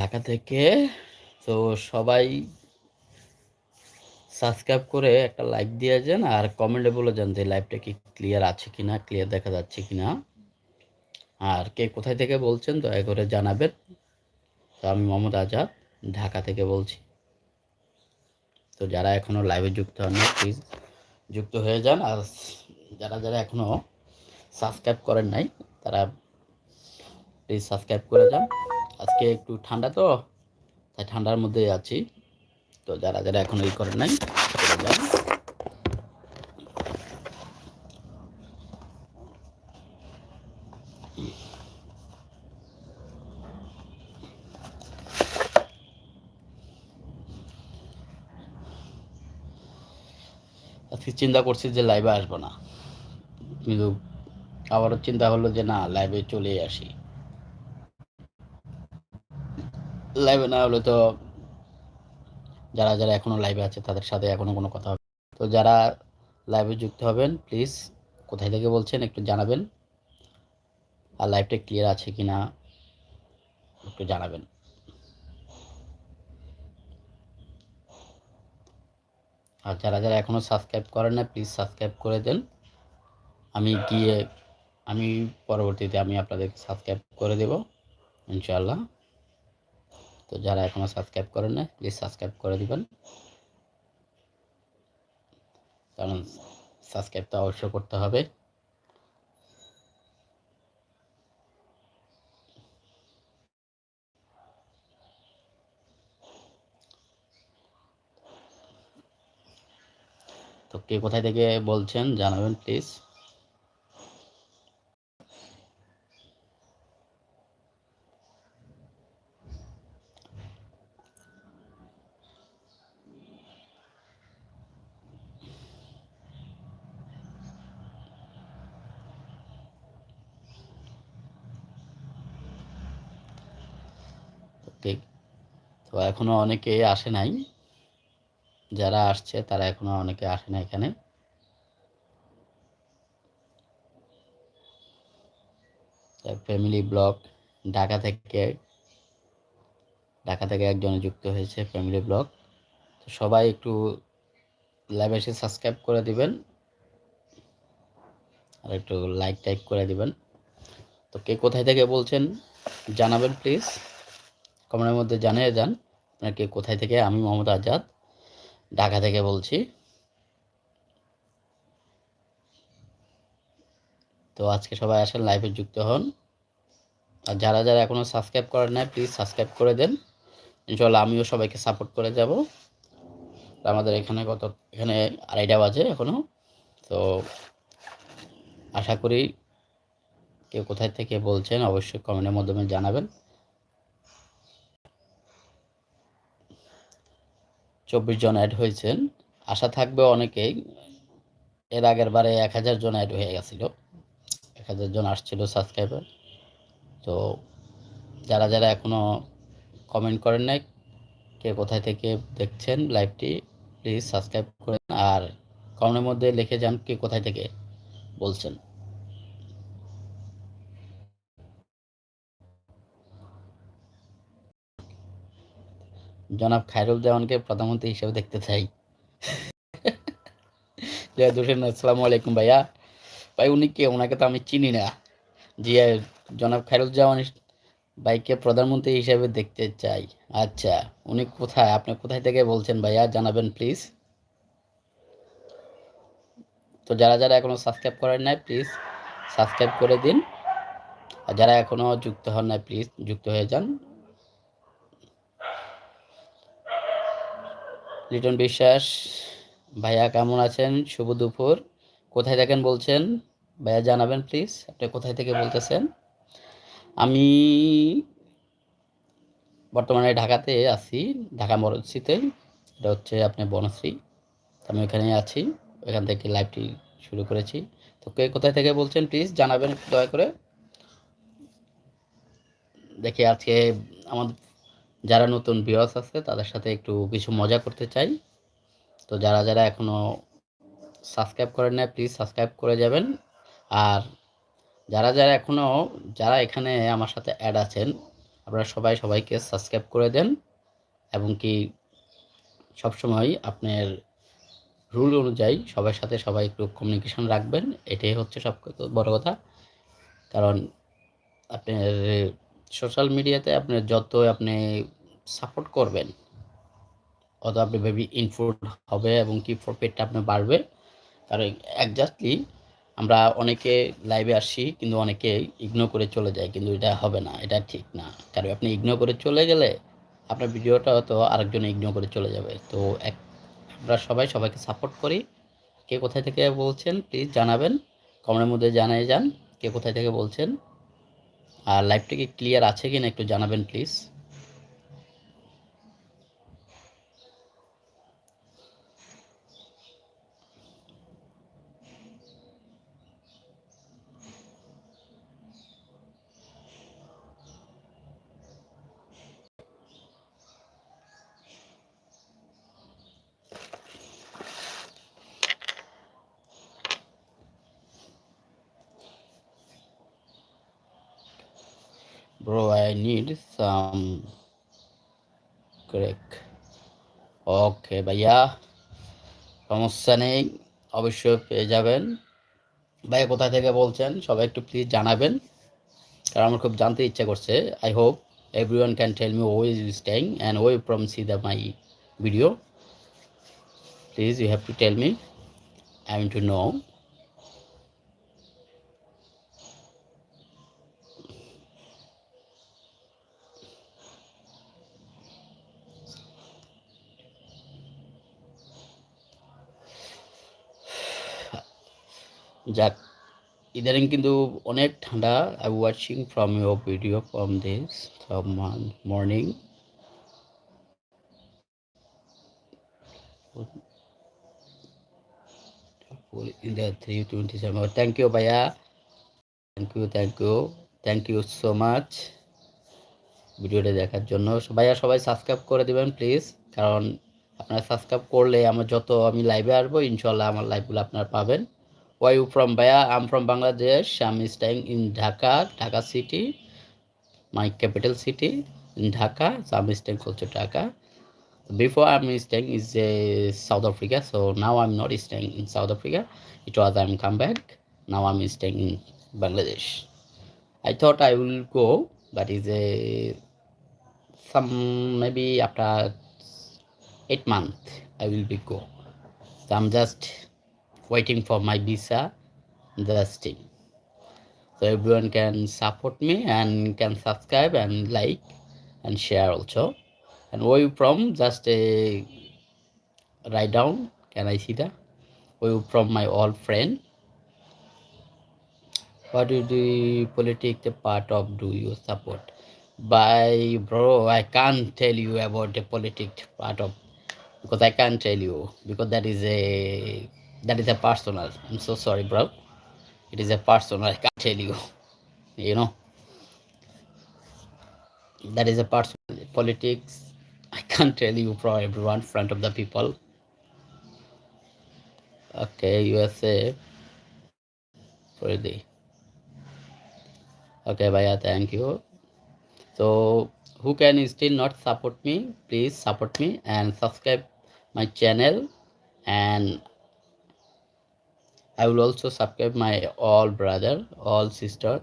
ঢাকা থেকে। তো সবাই সাবস্ক্রাইব করে একটা লাইক দিয়ে যান আর কমেন্টে বলে যান যে লাইভটা কি ক্লিয়ার আছে কি না ক্লিয়ার দেখা যাচ্ছে কি না আর কে কোথায় থেকে বলছেন দয়া করে জানাবেন। তো আমি মোহাম্মদ আজাদ, ঢাকা থেকে বলছি। তো যারা এখনও লাইভে যুক্ত হননি প্লিজ যুক্ত হয়ে যান। আর যারা যারা এখনও সাবস্ক্রাইব করেন নাই, তারা প্লিজ সাবস্ক্রাইব করে যান। আজকে একটু ঠান্ডা তো, তাই ঠান্ডার মধ্যে আছি। তো যারা যারা এখনও ই করেন নাই আজকে চিন্তা করছি যে লাইভে আসব না। কিন্তু আবারও চিন্তা হলো যে না লাইভে চলে আসি। লাইভে না হলে তো যারা যারা এখনও লাইভে আছে, তাদের সাথে এখনও কোনো কথা হবে তো যারা লাইভে যুক্ত হবেন প্লিজ কোথায় থেকে বলছেন একটু জানাবেন। আর লাইভটা ক্লিয়ার আছে কি না, একটু জানাবেন। আর যারা যারা এখনও সাবস্ক্রাইব করেন না প্লিজ সাবস্ক্রাইব করে দেন। আমি গিয়ে, আমি পরবর্তীতে, আমি আপনাদেরকে সাবস্ক্রাইব করে দেব, ইনশাআল্লাহ। তো যারা এখনও সাবস্ক্রাইব করেন না প্লিজ সাবস্ক্রাইব করে দিবেন। কারণ সাবস্ক্রাইব তো অবশ্যই করতে হবে। তো কে কোথায় থেকে বলছেন জানাবেন প্লিজ ঠিক তো এখনও অনেকে আসে নাই। যারা আসছে, তারা এখনও অনেকে আসে না এখানে। ফ্যামিলি ব্লগ ঢাকা থেকে ঢাকা থেকে একজন যুক্ত হয়েছে ফ্যামিলি ব্লগ তো সবাই একটু লাইভ এসে সাবস্ক্রাইব করে দিবেন। আর একটু লাইক টাইক করে দিবেন। তো কে কোথায় থেকে বলছেন, জানাবেন প্লিজ কমেন্টের মধ্যে জানিয়ে যান আপনার কে কোথায় থেকে, আমি মোহাম্মদ আজাদ, ঢাকা থেকে বলছি। তো আজকে সবাই আসেন লাইভে যুক্ত হন। আর যারা যারা এখনও সাবস্ক্রাইব করেন নাই প্লিজ সাবস্ক্রাইব করে দেন। ইনশাল্লাহ আমিও সবাইকে সাপোর্ট করে যাব। আমাদের এখানে কত, এখানে আড়াইটা বাজে এখনও তো আশা করি কেউ কোথায় থেকে বলছেন, অবশ্যই কমেন্টের মাধ্যমে জানাবেন। চব্বিশ জন অ্যাড হয়েছেন। আশা থাকবে অনেকেই, এর আগের বারে এক হাজার জন অ্যাড হয়ে গেছিল। এক হাজার জন আসছিল সাবস্ক্রাইবার তো যারা যারা এখনও কমেন্ট করেন নাই, কে কোথায় থেকে দেখছেন লাইভটি প্লিজ সাবস্ক্রাইব করেন। আর কমেন্টের মধ্যে লিখে যান কে কোথায় থেকে বলছেন। জনাব খায়রুল জামানকে প্রধানমন্ত্রী হিসেবে দেখতে চাই। জয় দুসেন আসসালামু আলাইকুম ভাইয়া। ভাই, উনি কে? ওনাকে তো আমি চিনি না। জি জনাব খায়রুল জামান ভাইকে প্রধানমন্ত্রী হিসেবে দেখতে চাই। আচ্ছা উনি কোথায়? আপনি কোথায় থেকে বলছেন ভাইয়া? জানাবেন প্লিজ তো যারা যারা এখনও সাবস্ক্রাইব করেন নাই প্লিজ সাবস্ক্রাইব করে দিন। আর যারা এখনও যুক্ত হন নাই প্লিজ যুক্ত হয়ে যান। লিটন বিশ্বাস, ভাইয়া কেমন আছেন? শুভ দুপুর। কোথায় দেখেন বলছেন? ভাইয়া জানাবেন প্লিজ আপনি কোথায় থেকে বলতেছেন? আমি বর্তমানে ঢাকাতে আছি, ঢাকা মরসিতে এটা হচ্ছে আপনি বনশ্রী। আমি ওখানে আছি, ওখান থেকে লাইভটি শুরু করেছি। তো কে কোথায় থেকে বলছেন প্লিজ জানাবেন দয়া করে। দেখি আজকে আমাদের যারা নতুন ভিউয়ার্স আছে, তাদের সাথে একটু কিছু মজা করতে চাই। তো যারা যারা এখনও সাবস্ক্রাইব করেন না প্লিজ সাবস্ক্রাইব করে যাবেন। আর যারা যারা এখনও যারা এখানে আমার সাথে অ্যাড আছেন, আপনারা সবাই সবাইকে সাবস্ক্রাইব করে দেন। এবং কি সবসময় আপনার রুল অনুযায়ী সবার সাথে সবাই একটু কমিউনিকেশন রাখবেন, এটাই হচ্ছে সব বড় কথা। কারণ আপনার সোশ্যাল মিডিয়াতে আপনার যত আপনি সাপোর্ট করবেন, অত আপনি ভেবি ইনফ্লুড হবে এবং কি প্রফিটটা আপনার বাড়বে। কারণ একজাস্টলি আমরা অনেকে লাইভে আসি কিন্তু অনেকে ইগনোর করে চলে যায়, কিন্তু এটা হবে না, এটা ঠিক না। কারণ আপনি ইগনোর করে চলে গেলে আপনার ভিডিওটা হয়তো আরেকজন ইগনোর করে চলে যাবে। তো এক, আমরা সবাই সবাইকে সাপোর্ট করি। কে কোথায় থেকে বলছেন প্লিজ জানাবেন। কমেন্টের মধ্যে জানাই যান। কে কোথায় থেকে বলছেন আর লাইভটা কি ক্লিয়ার আছে কি না একটু জানাবেন please bro, i need some crack okay ভাইয়া। সমস্যা নেই, অবশ্যই পেয়ে যাবেন। ভাইয়া, কোথা থেকে বলছেন? সবাই একটু প্লিজ জানাবেন। কারণ আমার খুব জানতে ইচ্ছা করছে। I hope everyone can tell me way is staying and way from see the my video please you have to tell me I am to know যাক, ইদানিং কিন্তু অনেক ঠান্ডা। I watching from your video from this morning in the 327 thank you ভাইয়া thank you thank you thank you so much ভিডিওটা দেখার জন্য। ভাইয়া সবাই সাবস্ক্রাইব করে দিবেন প্লিজ কারণ আপনারা সাবস্ক্রাইব করলে আমার যত আমি লাইভে আসব ইনশাল্লাহ আমার লাইভগুলো আপনারা পাবেন। Where you from, Baya? I'm from Bangladesh. I'm staying in Dhaka, Dhaka city, my capital city in Dhaka. So I'm staying close to Dhaka. Before I'm staying is uh, South Africa. So now I'm not staying in South Africa. It was I'm come back. Now I'm staying in Bangladesh. I thought I will go, but is a some maybe after eight months I will be go. So I'm just waiting for my visa just thing so everyone can support me and can subscribe and like and share also. And where you from? Just a write down. Can i see that? Where you from my old friend? What is the political part of do you support? By bro. I can't tell you about the politics part of because i can't tell you because that is a that is a personal i'm so sorry bro. It is a personal i can't tell you you know. That is a personal politics i can't tell you for everyone front of the people. Okay usa for the okay bhaiya thank you. So who can still not support me? Please support me and subscribe my channel and I will also subscribe my all brother, all sister,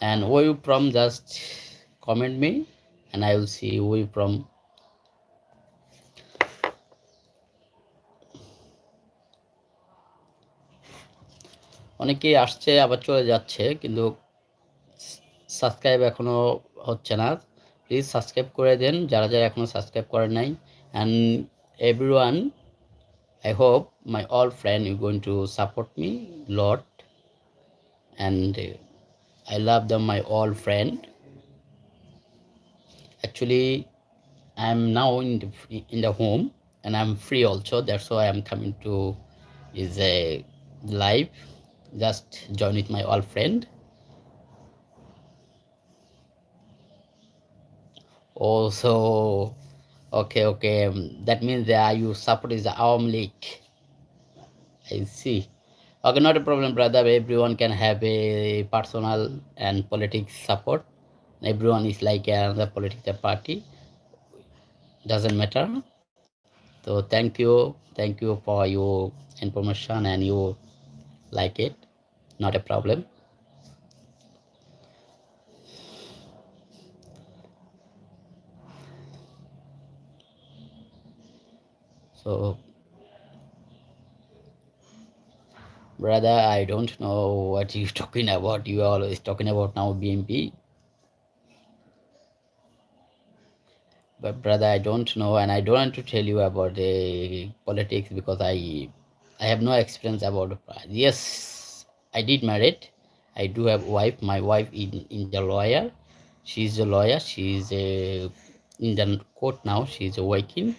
and where you from just comment me, and I will see where you from. অনেকেই আসছে আবার চলে যাচ্ছে কিন্তু subscribe এখনও হচ্ছে না please subscribe করে দেন যারা যারা এখনও সাবস্ক্রাইব করেন নাই and every I hope my all friend you going to support me a lot. And uh, I love them my all friend. Actually I'm now in the, in the home and I'm free also. That's why I'm coming to is a live just join with my all friend. Also Okay, okay. Um, that means that you support is Awam League. I see. Okay, not a problem, brother. Everyone can have a personal and politics support. everyone is like another political party doesn't matter so thank you thank you for your information and you like it not a problem so brother i don't know what you're talking about. You are always talking about now bmp but brother i don't know and i don't want to tell you about the politics because i i have no experience about yes i did married. I do have wife. My wife in in the lawyer. She's a lawyer. She's a in the court now. She's working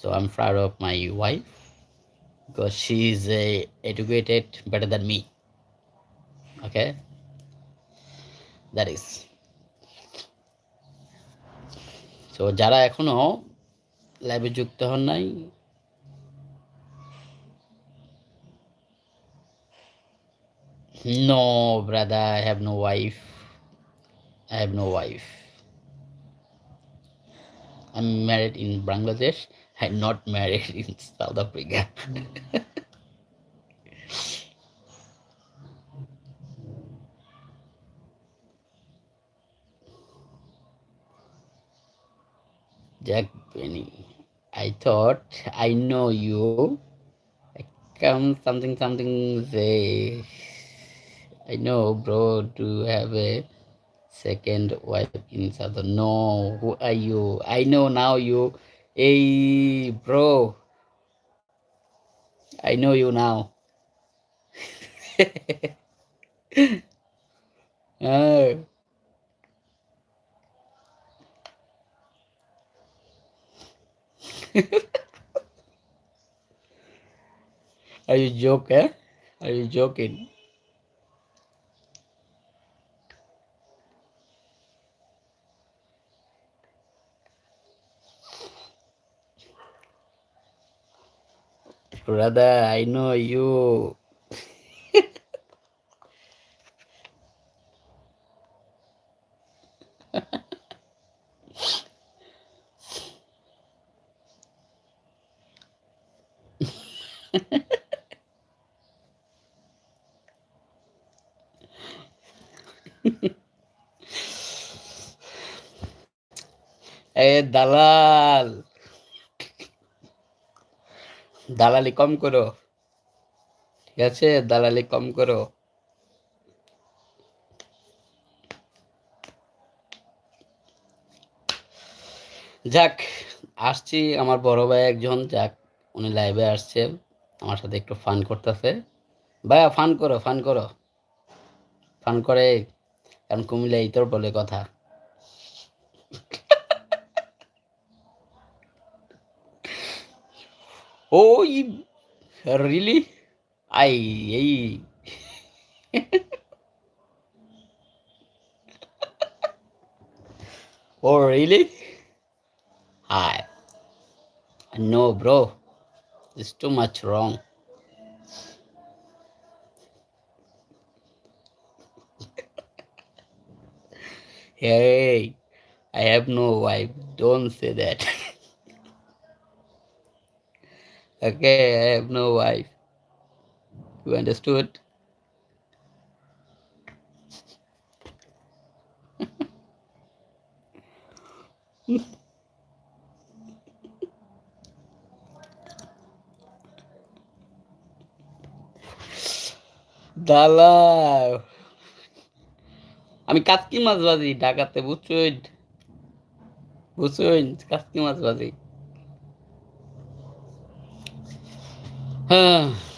so i'm proud of my wife because she's uh, educated better than me okay that is তো যারা এখনও লাইভে যুক্ত হন নাই No, brother, I have no wife. I have no wife. I'm married in Bangladesh. I'm not married in South Africa. Jack Benny, I thought I know you. I come something something say. I know, bro, to have a second wife in Southern. No, who are you? I know now you. Hey, bro. I know you now. oh. Are you joking? Are you joking? Brother, I know you. এ দালাল দালালি কম করো। ঠিক আছে? দালালি কম করো। যাক, আসছি আমার বড় ভাই একজন। যাক, উনি লাইভে আসছে। আমার সাথে একটু ফান করতেছে। ভাইয়া ফান করো ফান করো। ফান করে, কারণ কুমিল্লা ইতর বলে কথা। Oh, really? I. I... oh, really? I. No, bro. It's too much wrong. hey, I have no wife. Don't say that. Okay, I have no wife. You understood? দালা আমি কাতকি মাছ বাজি ঢাকাতে বুঝছুন বুঝছুন কাতকি মাছ বাজি 嗯。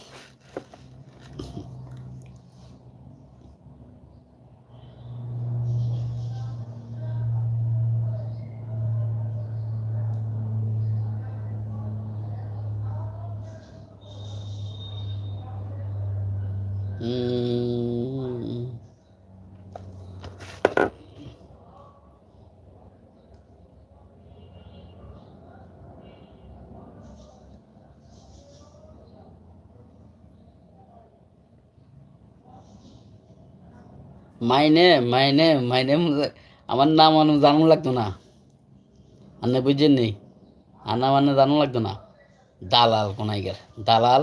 My name, my name, my name. আমার নাম আমি জানানো লাগতো না। আন্নে বুঝছেন নেই আর নাম আন্নে জানানো লাগতো না। দালাল কোনাইগার দালাল?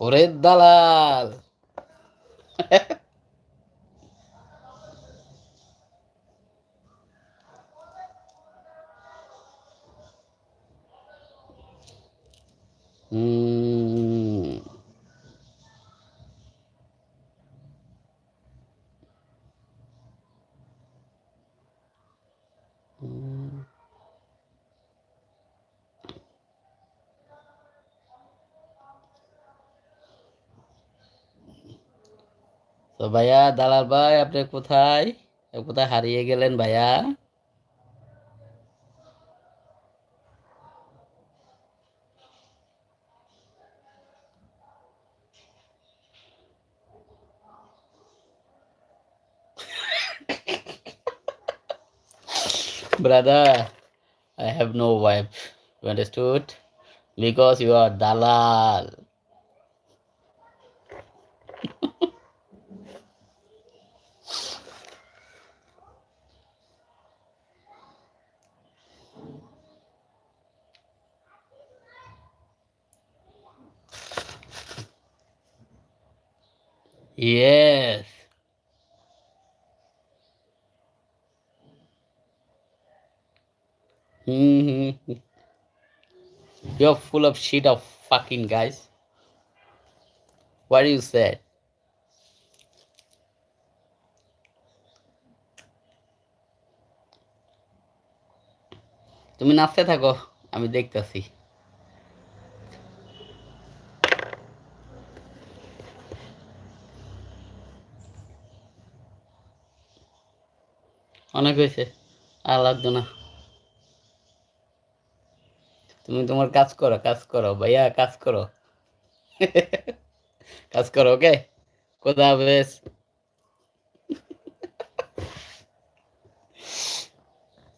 ওরে দালাল! হুম তো ভাইয়া দালাল ভাই আপনি কোথায় কোথায় হারিয়ে গেলেন ভাইয়া brother i have no wife you understood because you are dalal yes hmm You're full of shit of fucking guys. What do you say? তুমি নাচতে থাকো আমি দেখতেছি অনেক হয়েছে, আর লাগতো না। তুমি তোমার কাজ করো কাজ করো, ভাইয়া, কাজ করো। কাজ করো ওকে কোথা হাফেজ